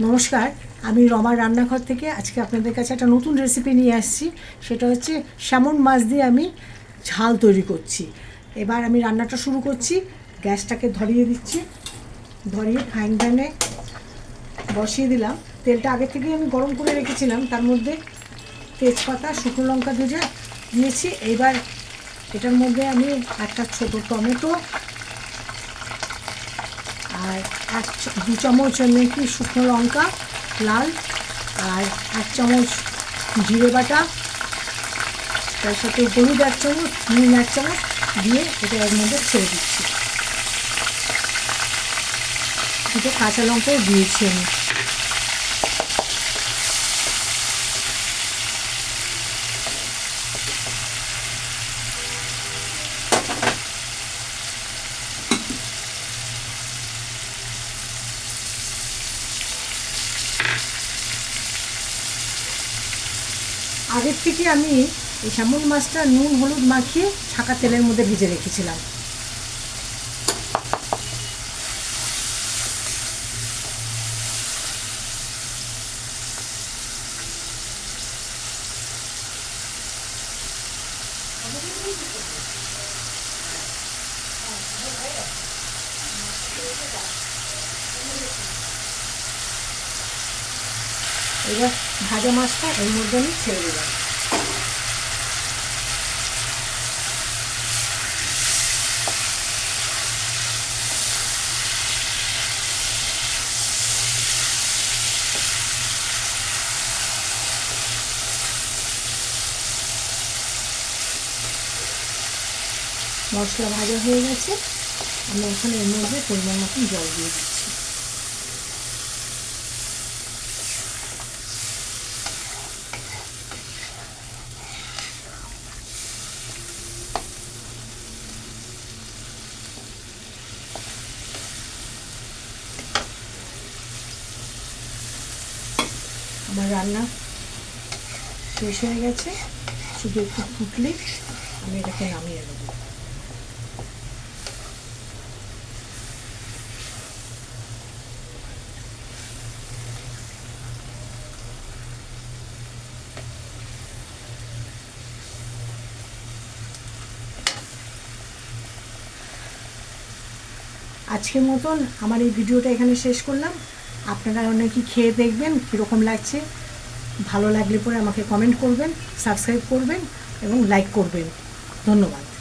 নমস্কার, আমি রমার রান্নাঘর থেকে আজকে আপনাদের কাছে একটা নতুন রেসিপি নিয়ে আসছি। সেটা হচ্ছে স্যামন মাছ দিয়ে আমি ঝাল তৈরি করছি। এবার আমি রান্নাটা শুরু করছি। গ্যাসটাকে ধরিয়ে দিচ্ছি। ধরিয়ে ফ্রাইং প্যানে বসিয়ে দিলাম। তেলটা আগে থেকেই আমি গরম করে রেখেছিলাম। তার মধ্যে তেজপাতা, শুকনো লঙ্কা দুজা দিয়েছি এবার এটার মধ্যে আমি একটা ছোটো টমেটো আর এক দু চামচ মেথি শুকনো লঙ্কা, লাল, আর এক চামচ জিরে বাটা। তার সাথে হলুদ এক চামচ, নুন এক চামচ দিয়ে এটা এর মধ্যে ছেড়ে দিচ্ছি। দুটো কাঁচা লঙ্কাও দিয়েছি আমি। আগের থেকে আমি এই স্যামন মাছটা নুন হলুদ মাখিয়ে ছাকা তেলের মধ্যে ভেজে রেখেছিলাম। এবার ভাজা মাছটা এর মধ্যে আমি ছেড়ে দিলাম মশলা ভাজা হয়ে গেছে। আমি এখন এর মধ্যে পরিমাণ মতন জল দিয়ে দিচ্ছি। আমার রান্না শেষ হয়ে গেছে। শুধু একটু ফুটলে আমি এটাকে নামিয়ে দেবো আজকের মতন আমার এই ভিডিওটা এখানে শেষ করলাম। আপনারা অনেকে খেয়ে দেখবেন, কীরকম লাগছে? ভালো লাগলে পরে আমাকে কমেন্ট করবেন সাবস্ক্রাইব করবেন এবং লাইক করবেন। ধন্যবাদ।